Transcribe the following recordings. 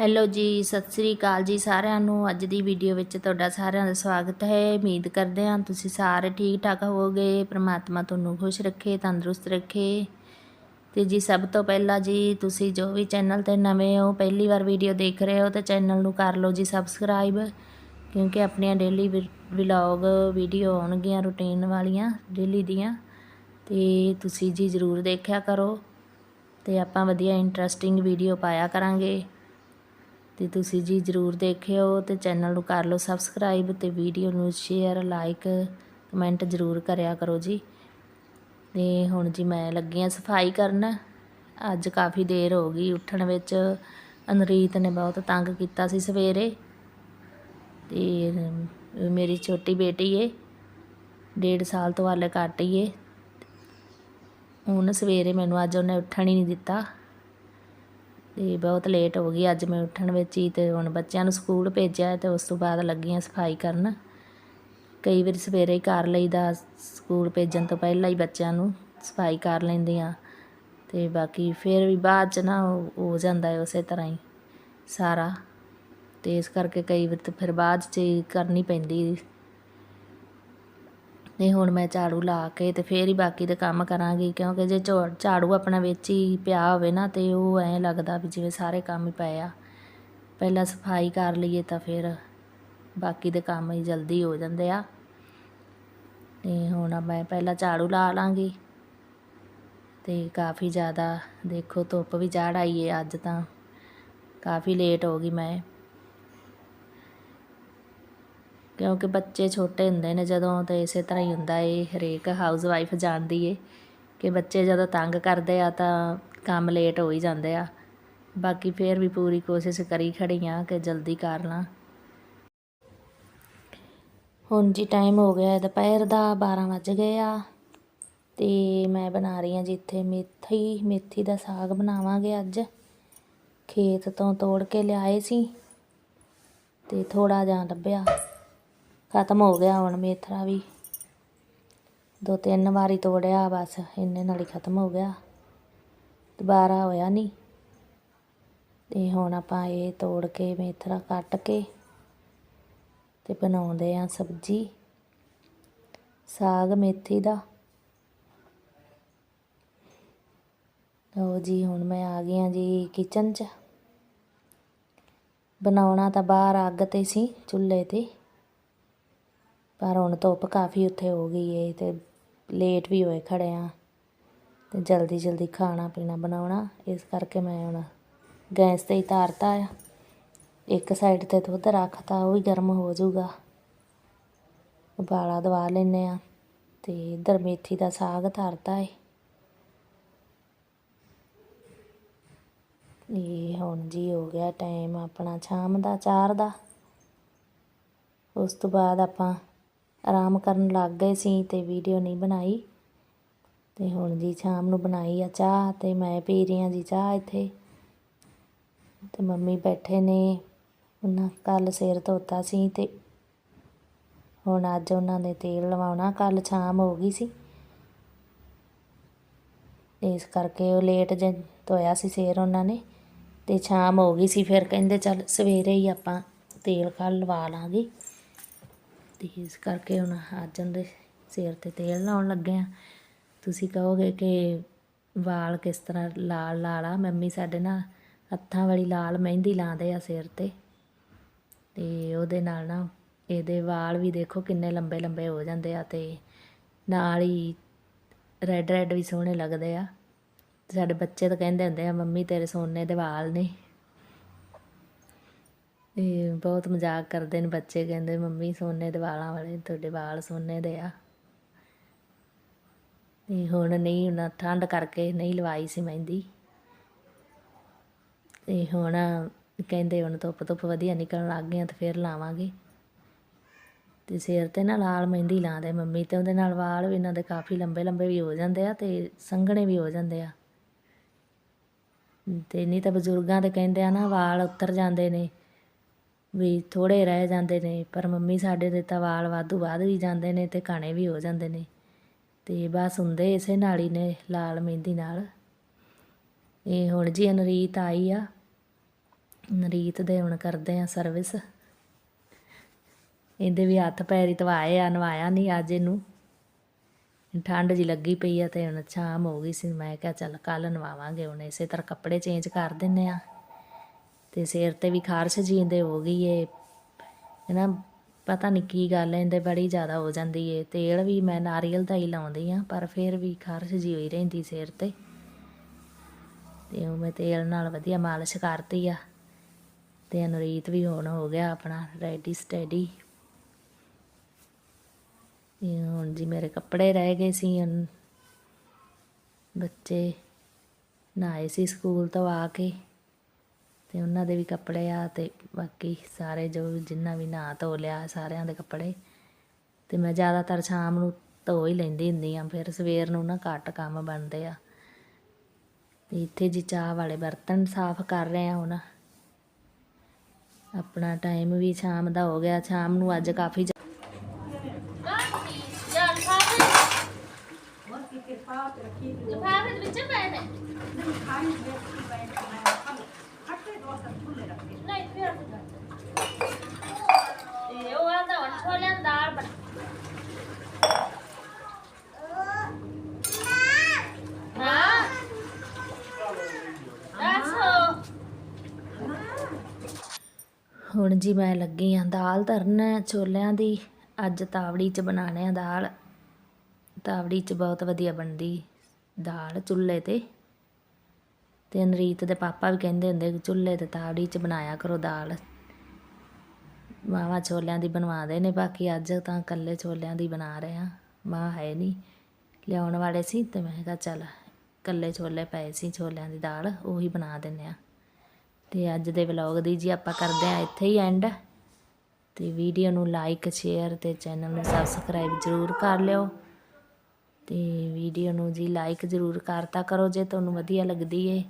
Hello ਜੀ, ਸਤਿ ਸ੍ਰੀ ਅਕਾਲ ਜੀ ਸਾਰਿਆਂ ਨੂੰ। ਅੱਜ ਦੀ ਵੀਡੀਓ ਵਿੱਚ ਤੁਹਾਡਾ ਸਾਰਿਆਂ ਦਾ ਸਵਾਗਤ ਹੈ। ਉਮੀਦ ਕਰਦੇ ਹਾਂ ਤੁਸੀਂ ਸਾਰੇ ਠੀਕ ਠਾਕ ਹੋਵੋਗੇ। ਪ੍ਰਮਾਤਮਾ ਤੁਹਾਨੂੰ ਖੁਸ਼ ਰੱਖੇ, ਤੰਦਰੁਸਤ ਰੱਖੇ। ਤੇ ਜੀ, ਸਭ ਤੋਂ ਪਹਿਲਾਂ ਜੀ, ਤੁਸੀਂ ਜੋ ਵੀ ਚੈਨਲ ਤੇ ਨਵੇਂ ਹੋ, ਪਹਿਲੀ ਵਾਰ ਵੀਡੀਓ ਦੇਖ ਰਹੇ ਹੋ, ਤਾਂ ਚੈਨਲ ਨੂੰ ਕਰ ਲਓ ਜੀ ਸਬਸਕ੍ਰਾਈਬ ਕਿਉਂਕਿ ਆਪਣੀਆਂ ਡੇਲੀ ਵਲੌਗ ਵੀਡੀਓ ਆਉਣਗੀਆਂ ਰੁਟੀਨ ਵਾਲੀਆਂ ਡੇਲੀ ਦੀਆਂ। ਤੇ ਤੁਸੀਂ ਜੀ ਜ਼ਰੂਰ ਦੇਖਿਆ ਕਰੋ। ਤੇ ਆਪਾਂ ਵਧੀਆ ਇੰਟਰਸਟਿੰਗ ਵੀਡੀਓ ਪਾਇਆ ਕਰਾਂਗੇ। ਤੇ ਤੁਸੀਂ ਜੀ ਜਰੂਰ ਦੇਖਿਓ ਤੇ ਚੈਨਲ ਨੂੰ ਕਰ ਲਓ ਸਬਸਕ੍ਰਾਈਬ ਤੇ ਵੀਡੀਓ ਨੂੰ ਸ਼ੇਅਰ, ਲਾਈਕ, ਕਮੈਂਟ ਜਰੂਰ ਕਰਿਆ ਕਰੋ ਜੀ। ਤੇ ਹੁਣ ਜੀ ਮੈਂ ਲੱਗੀ ਆ ਸਫ਼ਾਈ ਕਰਨ। ਅੱਜ ਕਾਫੀ ਦੇਰ ਹੋ ਗਈ ਉੱਠਣ ਵਿੱਚ। ਅਨਰੀਤ ਨੇ ਬਹੁਤ ਤੰਗ ਕੀਤਾ ਸੀ ਸਵੇਰੇ। ਤੇ ਮੇਰੀ ਛੋਟੀ ਬੇਟੀ ਏ, ਡੇਢ ਸਾਲ ਤੋਂ ਹਾਲੇ ਘੱਟ ਹੀ ਏ। ਹੁਣ ਸਵੇਰੇ ਮੈਨੂੰ ਅੱਜ ਉਹਨੇ ਉੱਠਣ ਹੀ ਨਹੀਂ ਦਿੱਤਾ। ਤੇ ਬਹੁਤ ਲੇਟ ਹੋ ਗਈ, ਅੱਜ ਮੈਂ ਉੱਠਣ ਵਿੱਚ ਹੀ ਤੇ ਹੁਣ ਬੱਚਿਆਂ ਨੂੰ ਸਕੂਲ ਭੇਜਿਆ ਤੇ ਉਸ ਤੋਂ ਬਾਅਦ ਲੱਗੀ ਆ ਸਫ਼ਾਈ ਕਰਨ। ਕਈ ਵਾਰ ਸਵੇਰੇ ਹੀ ਕਰ ਲਈਦਾ, ਸਕੂਲ ਭੇਜਣ ਤੋਂ ਪਹਿਲਾਂ ਹੀ ਬੱਚਿਆਂ ਨੂੰ ਸਫ਼ਾਈ ਕਰ ਲੈਂਦੀ ਆ ਤੇ ਬਾਕੀ ਫਿਰ ਵੀ ਬਾਅਦ ਚ ਨਾ ਉਹ, ਹੋ ਜਾਂਦਾ ਹੈ ਉਸੇ ਤਰ੍ਹਾਂ ਹੀ ਸਾਰਾ। ਤੇ ਇਸ ਕਰਕੇ ਕਈ ਵਾਰ ਤਾਂ ਫਿਰ ਬਾਅਦ ਚ ਕਰਨੀ ਪੈਂਦੀ। ਤੇ ਹੁਣ ਮੈਂ ਝਾੜੂ ਲਾ ਕੇ ਤੇ ਫੇਰ ਹੀ ਬਾਕੀ ਦੇ ਕੰਮ ਕਰਾਂਗੀ, ਕਿਉਂਕਿ ਜੇ ਝੋ- ਝਾੜੂ ਆਪਣਾ ਵਿੱਚ ਹੀ ਪਿਆ ਹੋਵੇ ਨਾ ਤੇ ਉਹ ਐਂ ਲੱਗਦਾ ਵੀ ਜਿਵੇਂ ਸਾਰੇ ਕੰਮ ਹੀ ਪਏ ਆ। ਪਹਿਲਾਂ ਸਫ਼ਾਈ ਕਰ ਲਈਏ ਤਾਂ ਫਿਰ ਬਾਕੀ ਦੇ ਕੰਮ ਹੀ ਜਲਦੀ ਹੋ ਜਾਂਦੇ ਆ। ਤੇ ਹੁਣ ਮੈਂ ਪਹਿਲਾਂ ਝਾੜੂ ਲਾ ਲਾਂਗੀ ਤੇ ਕਾਫੀ ਜ਼ਿਆਦਾ ਦੇਖੋ ਧੁੱਪ ਵੀ ਚੜ੍ਹ ਆਈ ਏ ਅੱਜ ਤਾਂ। ਕਾਫੀ ਲੇਟ ਹੋ ਗਈ ਮੈਂ। ਕਿਉਂਕਿ ਬੱਚੇ ਛੋਟੇ ਹੁੰਦੇ ਨੇ, ਜਦੋਂ ਤਾਂ ਇਸੇ ਤਰ੍ਹਾਂ ਹੀ ਹੁੰਦਾ ਏ, ਹਰੇਕ ਹਾਊਸ ਵਾਈਫ ਜਾਣਦੀ ਏ, ਕਿ ਬੱਚੇ ਜਦੋਂ ਤੰਗ ਕਰਦੇ ਆ ਤਾਂ ਕੰਮ ਲੇਟ ਹੋ ਹੀ ਜਾਂਦੇ ਆ। ਬਾਕੀ ਫਿਰ ਵੀ ਪੂਰੀ ਕੋਸ਼ਿਸ਼ ਕਰੀ ਖੜੀ ਆ ਕਿ ਜਲਦੀ ਕਰ ਲਾਂ। ਹੁਣ ਜੀ ਟਾਈਮ ਹੋ ਗਿਆ, ਦੁਪਹਿਰ ਦਾ 12 ਵੱਜ ਗਏ ਆ, ਤੇ ਮੈਂ ਬਣਾ ਰਹੀ ਹਾਂ ਜੀ ਇੱਥੇ ਮੇਥੀ ਮੇਥੀ ਦਾ ਸਾਗ ਬਣਾਵਾਂਗੇ ਅੱਜ। ਖੇਤ ਤੋਂ ਤੋੜ ਕੇ ਲਿਆਏ ਸੀ, ਤੇ ਥੋੜਾ ਜਿਹਾ ਲੱਭਿਆ। ਖਤਮ ਹੋ ਗਿਆ ਹੁਣ ਮੇਥਰਾ ਵੀ। ਦੋ ਤਿੰਨ ਵਾਰੀ ਤੋੜਿਆ ਬਸ, ਇੰਨੇ ਨਾਲ ਹੀ ਖਤਮ ਹੋ ਗਿਆ। ਦੁਬਾਰਾ ਹੋਇਆ ਨਹੀਂ ਤੇ ਹੁਣ ਆਪਾਂ ਇਹ ਤੋੜ ਕੇ ਮੇਥਰਾ ਕੱਟ ਕੇ ਤੇ ਬਣਾਉਂਦੇ ਆ ਸਬਜੀ, ਸਾਗ ਮੇਥੀ ਦਾ। ਲਓ ਜੀ, ਹੁਣ ਮੈਂ ਆ ਗਈ ਆ ਜੀ ਕਿਚਨ 'ਚ। ਬਣਾਉਣਾ ਤਾਂ ਬਾਹਰ ਅੱਗ ਤੇ ਸੀ, ਚੁੱਲ੍ਹੇ ਤੇ। ਪਰ ਹੁਣ ਧੁੱਪ ਕਾਫੀ ਉੱਥੇ ਹੋ ਗਈ ਏ ਤੇ ਲੇਟ ਵੀ ਹੋਏ ਖੜੇ ਆ ਤੇ ਜਲਦੀ ਜਲਦੀ ਖਾਣਾ ਪੀਣਾ ਬਣਾਉਣਾ, ਇਸ ਕਰਕੇ ਮੈਂ ਹੁਣ ਗੈਸ ਤੇ ਹੀ ਧਾਰਤਾ ਆ। ਇੱਕ ਸਾਈਡ ਤੇ ਦੁੱਧ ਰੱਖਤਾ, ਉਹ ਵੀ ਗਰਮ ਹੋ ਜਾਊਗਾ। ਉਬਾਲਾ ਦਵਾ ਲੈਨੇ ਆ ਤੇ ਇਧਰ ਮੇਥੀ ਦਾ ਸਾਗ ਧਰਤਾ ਏ। ਇਹ ਹੁਣ ਜੀ ਹੋ ਗਿਆ ਟਾਈਮ ਆਪਣਾ ਸ਼ਾਮ ਦਾ 4 ਦਾ। ਉਸ ਤੋਂ ਬਾਅਦ ਆਪਾਂ ਆਰਾਮ ਕਰਨ ਲੱਗ ਗਏ ਸੀ ਤੇ ਵੀਡੀਓ ਨਹੀਂ ਬਣਾਈ। ਤੇ ਹੁਣ ਜੀ ਸ਼ਾਮ ਨੂੰ ਬਣਾਈ ਆ ਚਾਹ ਤੇ ਮੈਂ ਪੀ ਰਹੀ ਹਾਂ ਜੀ ਚਾਹ ਇੱਥੇ। ਤੇ ਮੰਮੀ ਬੈਠੇ ਨੇ। ਉਹਨਾਂ ਕੱਲ ਸਿਰ ਧੋਤਾ ਸੀ ਤੇ ਹੁਣ ਅੱਜ ਉਹਨਾਂ ਨੇ ਤੇਲ ਲਵਾਉਣਾ ਕੱਲ ਸ਼ਾਮ ਹੋ ਗਈ ਸੀ। ਇਸ ਕਰਕੇ ਉਹ ਲੇਟ ਜੇ ਧੋਇਆ ਸੀ ਸਿਰ ਉਹਨਾਂ ਨੇ ਤੇ ਸ਼ਾਮ ਹੋ ਗਈ ਸੀ। ਫਿਰ ਕਹਿੰਦੇ ਚੱਲ ਸਵੇਰੇ ਹੀ ਆਪਾਂ ਤੇਲ ਕੱਲ ਲਵਾ ਲਾਂਗੇ। ਤੇ ਇਸ ਕਰਕੇ ਹੁਣ ਅੱਜ ਦੇ ਸਿਰ ਤੇ ਤੇਲ ਲਾਉਣ ਲੱਗੇ ਆ। ਤੁਸੀਂ ਕਹੋਗੇ ਕਿ ਵਾਲ ਕਿਸ ਤਰ੍ਹਾਂ ਲਾਲ ਲਾਲ ਆ? ਮੰਮੀ ਸਾਡੇ ਨਾਲ ਹੱਥਾਂ ਵਾਲੀ ਲਾਲ ਮਹਿੰਦੀ ਲਾਉਂਦੇ ਆ ਸਿਰ ਤੇ। ਤੇ ਉਹਦੇ ਨਾਲ ਨਾ ਇਹਦੇ ਵਾਲ ਵੀ ਦੇਖੋ ਕਿੰਨੇ ਲੰਬੇ ਲੰਬੇ ਹੋ ਜਾਂਦੇ ਆ ਤੇ ਨਾਲ ਹੀ ਰੈੱਡ ਰੈੱਡ ਵੀ ਸੋਹਣੇ ਲੱਗਦੇ ਆ। ਸਾਡੇ ਬੱਚੇ ਤਾਂ ਕਹਿੰਦੇ ਹੁੰਦੇ ਆ, ਮੰਮੀ ਤੇਰੇ ਸੋਨੇ ਦੇ ਵਾਲ ਨੇ। ਅਤੇ ਬਹੁਤ ਮਜ਼ਾਕ ਕਰਦੇ ਨੇ ਬੱਚੇ, ਕਹਿੰਦੇ ਮੰਮੀ ਸੋਨੇ ਦੇ ਵਾਲਾਂ ਵਾਲੇ, ਤੁਹਾਡੇ ਵਾਲ ਸੋਨੇ ਦੇ ਆ। ਤੇ ਹੁਣ ਨਹੀਂ ਉਹਨਾਂ ਠੰਡ ਕਰਕੇ ਨਹੀਂ ਲਵਾਈ ਸੀ ਮਹਿੰਦੀ। ਤੇ ਹੁਣ ਕਹਿੰਦੇ ਹੁਣ ਧੁੱਪ ਧੁੱਪ ਵਧੀਆ ਨਿਕਲਣ ਲੱਗ ਗਈਆਂ ਤੇ ਫਿਰ ਲਾਵਾਂਗੇ। ਤੇ ਸਿਰ ਤੇ ਨਾ ਲਾਲ ਮਹਿੰਦੀ ਲਾਉਂਦੇ ਮੰਮੀ ਤੇ, ਉਹਦੇ ਨਾਲ ਵਾਲ ਵੀ ਇਹਨਾਂ ਦੇ ਕਾਫੀ ਲੰਬੇ ਲੰਬੇ ਵੀ ਹੋ ਜਾਂਦੇ ਆ ਤੇ ਸੰਘਣੇ ਵੀ ਹੋ ਜਾਂਦੇ ਆ। ਤੇ ਨਹੀਂ ਤਾਂ ਬਜ਼ੁਰਗਾਂ ਦੇ ਕਹਿੰਦੇ ਆ ਨਾ ਵਾਲ ਉੱਤਰ ਜਾਂਦੇ ਨੇ। ਵੀ ਥੋੜ੍ਹੇ ਰਹਿ ਜਾਂਦੇ ਨੇ, ਪਰ ਮੰਮੀ ਸਾਡੇ ਦੇ ਤਾਂ ਵਾਲ ਵਾਧੂ ਵੱਧ ਵੀ ਜਾਂਦੇ ਨੇ ਅਤੇ ਘਣੇ ਵੀ ਹੋ ਜਾਂਦੇ ਨੇ। ਅਤੇ ਬਸ ਹੁੰਦੇ ਇਸੇ ਨਾਲ ਹੀ ਨੇ ਲਾਲ ਮਹਿੰਦੀ ਨਾਲ। ਇਹ ਹੁਣ ਜੀ ਅਨਰੀਤ ਆਈ ਆ। ਨਰੀਤ ਦੇ ਹੁਣ ਕਰਦੇ ਆ ਸਰਵਿਸ ਇਹਦੇ ਵੀ ਹੱਥ ਪੈਰੀ ਤਵਾਏ ਆ, ਨਵਾਇਆ ਨਹੀਂ ਅੱਜ ਇਹਨੂੰ। ਠੰਡ ਜੀ ਲੱਗੀ ਪਈ ਆ ਤੇ ਹੁਣ ਸ਼ਾਮ ਹੋ ਗਈ ਸੀ, ਮੈਂ ਕਿਹਾ ਚੱਲ ਕੱਲ ਨਵਾਵਾਂਗੇ, ਹੁਣ ਇਸੇ ਤਰ੍ਹਾਂ ਕੱਪੜੇ ਚੇਂਜ ਕਰ ਦਿੰਨੇ ਆ। ਤੇ ਸਿਰ ਤੇ ਵੀ ਖਾਰਸ਼ ਜੀਂਦੇ ਹੋ ਗਈ ਏ। ਨਾ ਪਤਾ ਨਹੀਂ ਕੀ ਗੱਲ ਹੈ ਇਹਦੇ ਬੜੀ ਜ਼ਿਆਦਾ ਹੋ ਜਾਂਦੀ ਏ। ਤੇਲ ਵੀ ਮੈਂ ਨਾਰੀਅਲ ਦਾ ਹੀ ਲਾਉਂਦੀ ਆ, ਪਰ ਫਿਰ ਵੀ ਖਾਰਸ਼ ਜੀ ਹੋਈ ਰਹਿੰਦੀ ਸਿਰ ਤੇ। ਤੇ ਉਹ ਮੈਂ ਤੇਲ ਨਾਲ ਵਧੀਆ ਮਾਲਿਸ਼ ਕਰਤੀ ਆ। ਤੇ ਅਨਰੀਤ ਵੀ ਹੁਣ ਹੋ ਗਿਆ ਆਪਣਾ ਰੈਡੀ ਸਟੈਡੀ ਇਹ ਹੁਣ ਜੀ ਮੇਰੇ ਕੱਪੜੇ ਰਹਿ ਗਏ ਸੀ ਬੱਚੇ ਨਹਾਏ ਸੀ ਸਕੂਲ ਤੋਂ ਆ ਕੇ। ਤੇ ਉਹਨਾਂ ਦੇ ਵੀ ਕੱਪੜੇ ਆ ਤੇ ਬਾਕੀ ਸਾਰੇ ਜੋ ਜਿੰਨਾ ਵੀ ਨਹਾ ਧੋ ਲਿਆ ਸਾਰਿਆਂ ਦੇ ਕੱਪੜੇ। ਤੇ ਮੈਂ ਜ਼ਿਆਦਾਤਰ ਸ਼ਾਮ ਨੂੰ ਧੋ ਹੀ ਲੈਂਦੀ ਹੁੰਦੀ ਆ ਫਿਰ ਸਵੇਰ ਨੂੰ ਨਾ ਘੱਟ ਕੰਮ ਬਣਦੇ ਆ। ਤੇ ਇੱਥੇ ਜੀ ਚਾਹ ਵਾਲੇ ਬਰਤਨ ਸਾਫ਼ ਕਰ ਰਹੇ ਆ ਹੁਣ। ਆਪਣਾ ਟਾਈਮ ਵੀ ਸ਼ਾਮ ਦਾ ਹੋ ਗਿਆ ਸ਼ਾਮ ਨੂੰ ਅੱਜ ਕਾਫੀ ਜ- ਤੇ ਉਹ ਆਂਦਾ ਹੁਣ ਛੋਲਿਆਂ ਦੀ ਦਾਲ ਬਣਾ। ਹਾਂ। ਦੱਸੋ। ਹੁਣ ਜੀ ਮੈਂ ਲੱਗੀ ਆ ਦਾਲ ਧਰਨ ਛੋਲਿਆਂ ਦੀ। ਅੱਜ ਤਾਵੜੀ ਚ ਬਣਾਣੇ ਆ ਦਾਲ। ਤਾਵੜੀ ਚ ਬਹੁਤ ਵਧੀਆ ਬਣਦੀ ਦਾਲ ਚੁੱਲ੍ਹੇ ਤੇ। ਤੇ ਅਨਰੀਤ ਦੇ ਪਾਪਾ ਵੀ ਕਹਿੰਦੇ ਹੁੰਦੇ ਕਿ ਚੁੱਲ੍ਹੇ ਤੇ ਤਾਵੜੀ ਚ ਬਣਾਇਆ ਕਰੋ ਦਾਲ। ਮਾਵਾ ਛੋਲਿਆਂ ਦੀ ਬਣਵਾ ਦੇ ਨੇ, ਬਾਕੀ ਅੱਜ ਤਾਂ ਇਕੱਲੇ ਛੋਲਿਆਂ ਦੀ ਬਣਾ ਰਹੇ ਆ ਮਾਂ ਹੈ ਨਹੀਂ। ਲਿਆਉਣ ਵਾਲੇ ਸੀ ਤੇ ਮੈਂ ਕਿਹਾ ਚੱਲ, ਇਕੱਲੇ ਛੋਲੇ ਪਏ ਸੀ, ਛੋਲਿਆਂ ਦੀ ਦਾਲ, ਉਹੀ ਬਣਾ ਦਿੰਨੇ ਆ ਤੇ ਅੱਜ ਦੇ ਵਲੌਗ ਦੀ ਜੀ ਆਪਾਂ ਕਰਦੇ ਆ ਇੱਥੇ ਹੀ ਐਂਡ ਤੇ ਵੀਡੀਓ ਨੂੰ ਲਾਈਕ ਸ਼ੇਅਰ ਤੇ ਚੈਨਲ ਨੂੰ ਸਬਸਕ੍ਰਾਈਬ ਜ਼ਰੂਰ ਕਰ ਲਿਓ। ਤੇ ਵੀਡੀਓ ਨੂੰ ਜੀ ਲਾਈਕ ਜ਼ਰੂਰ ਕਰਤਾ ਕਰੋ ਜੇ ਤੁਹਾਨੂੰ ਵਧੀਆ ਲੱਗਦੀ ਏ।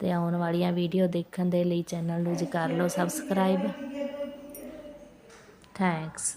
ਤੇ ਆਉਣ ਵਾਲੀਆਂ ਵੀਡੀਓ ਦੇਖਣ ਦੇ ਲਈ ਚੈਨਲ ਨੂੰ ਜੀ ਕਰ ਲਓ ਸਬਸਕ੍ਰਾਈਬ ਥੈਂਕਸ